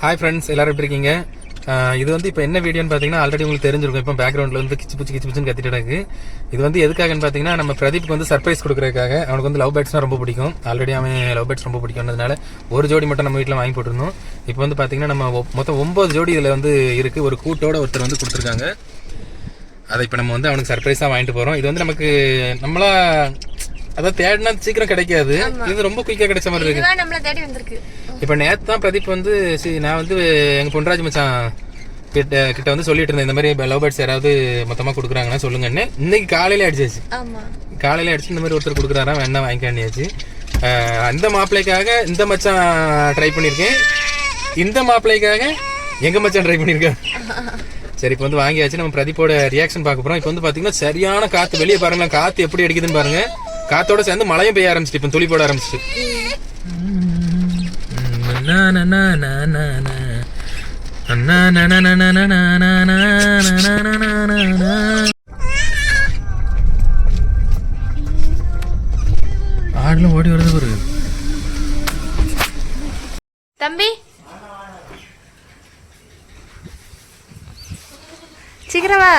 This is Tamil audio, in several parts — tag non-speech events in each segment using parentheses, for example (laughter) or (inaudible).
ஹாய் ஃப்ரெண்ட்ஸ் எல்லாரும் எப்படி இருக்கீங்க? இது வந்து இப்போ என்ன வீடியோன்னு பார்த்தீங்கன்னா ஆல்ரெடி உங்களுக்கு தெரிஞ்சிருக்கும். இப்போ பேக்ரவுண்டில் வந்து கிச்சு பிச்சு கிச்சு பிச்சுன்னு கத்திட்டு இருக்கு இது வந்து எதுக்காகன்னு பார்த்தீங்கன்னா நம்ம பிரதீப்க்கு வந்து சர்ப்ரைஸ் கொடுக்குறதுக்காக. அவனுக்கு வந்து லவ் பேர்ட்ஸ்னா ரொம்ப பிடிக்கும். ஆல்ரெடி அவன் லவ் பேர்ட்ஸ் ரொம்ப பிடிக்கும்ன்றதுனால ஒரு ஜோடி மட்டும் நம்ம வீட்டில் வாங்கி போட்டிருந்தோம். இப்போ வந்து பார்த்தீங்கன்னா நம்ம மொத்தம் ஒம்பது ஜோடி இதில் வந்து இருக்குது ஒரு கூட்டோட ஒருத்தர் வந்து கொடுத்துருக்காங்க. அதை இப்போ நம்ம வந்து அவனுக்கு சர்ப்ரைஸாக வாங்கிட்டு போகிறோம் இது வந்து நமக்கு நம்மளா அதான் தேடினா சீக்கிரம் கிடைக்காது. இது ரொம்ப குயிக்காக கிடைச்ச மாதிரி இருக்கு. நம்மள தேடி வந்திருக்கு. இப்போ நேத்து தான் பிரதீப் வந்து சரி நான் வந்து எங்க பொன்ராஜ் மச்சான் கிட்ட கிட்ட வந்து சொல்லிட்டு இருந்தேன் இந்த மாதிரி லவ் பேர்ட்ஸ் யாராவது மொத்தமா கொடுக்குறாங்கன்னா சொல்லுங்கன்னு. இன்னைக்கு காலையில அடிச்சாச்சு. ஆமா. காலையில அடிச்சு இந்த மாதிரி ஒருத்தர் கொடுக்குறாரா வேணா வாங்கிக்காண்டியாச்சு அந்த மாப்பிள்ளைக்காக இந்த மச்சான் ட்ரை பண்ணியிருக்கேன். இந்த மாப்பிள்ளைக்காக எங்க மச்சான் ட்ரை பண்ணியிருக்கேன் சரி இப்போ வந்து வாங்கியாச்சு. நம்ம பிரதீப்போட ரியாக்ஷன் பார்க்க போறோம். இப்போ வந்து பாத்தீங்கன்னா சரியான காத்து வெளியே பாருங்க காத்து எப்படி அடிக்குதுன்னு பாருங்க. காத்தோட சேர்ந்து மழையும் பெய்ய ஆரம்பிச்சிட்டு இப்போ துளி போட ஆரம்பிச்சிட்டு. ஆடலும் ஓடி வருது ஒரு தம்பி. சீக்கிரமா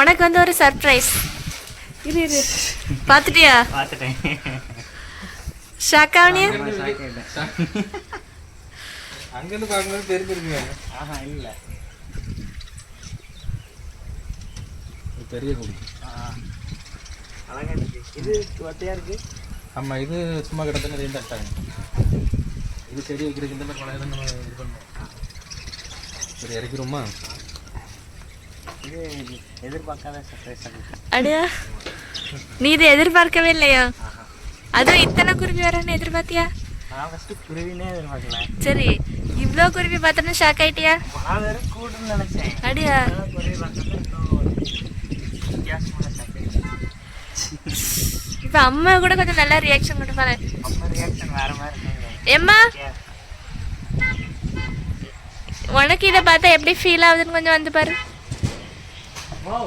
உனக்கு வந்து ஒரு சர்ப்ரைஸ் இரு இரு. பார்த்துட்டியா? பார்த்துட்டேன். ஷாக் ஆவனியா அங்கிருந்து பார்க்கும்போது தெரிஞ்சிருக்குங்க. ஆஹா இல்லை. பெரிய குடி. அழகா இருக்கு. இது ஒத்தையா இருக்கு? ஆமா இது சும்மா கிடந்து நிறைய தட்டாங்க இது செடி வைக்கிறதுக்கு இந்த மாதிரி மழை நம்ம இது பண்ணோம் சரி இறக்கிடுமா இது எதிர்பார்க்காத அடியா நீ இதை எதிர்பார்க்கவே இல்லையா? அதுவும் இத்தனை குருவி வரேன்னு எதிர்பார்த்தியா? சரி இவ்வளோ குருவி பார்த்தோன்னு ஷாக் ஆயிட்டியா? அடியா. இப்போ அம்மா கூட கொஞ்சம் நல்லா ரியாக்ஷன் கொடுப்பாங்க இருக்குங்க எம்மா உனக்கு இதை பார்த்தா எப்படி ஃபீல் ஆகுதுன்னு கொஞ்சம் வந்து பாரு. வா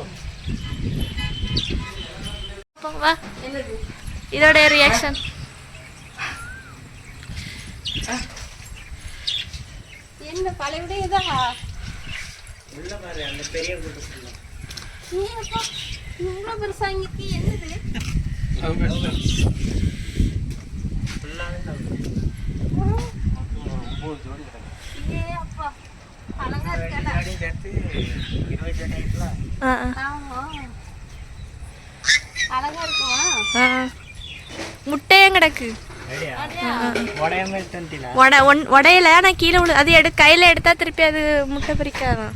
இதோட ரியாக்ஷன் என்ன பழைய இதா? உள்ள பாரு அந்த பெரிய கூட்டு சொல்ல இவ்வளோ பெருசா இங்கே என்னது (laughs) ஒம்பது ஜோடி கிடக்கு ஏ அப்பா அழகா இருக்கல ஜோடி சேர்த்து இருபது ஜோடி ஆயிட்டுலாம் ஆமா அழகா இருக்குமா முட்டையும் கிடக்கு? உட ஒன் உடையில நான் கீழே விழு அது எடு கையில எடுத்தா திருப்பி அது முட்டை பிரிக்காதான்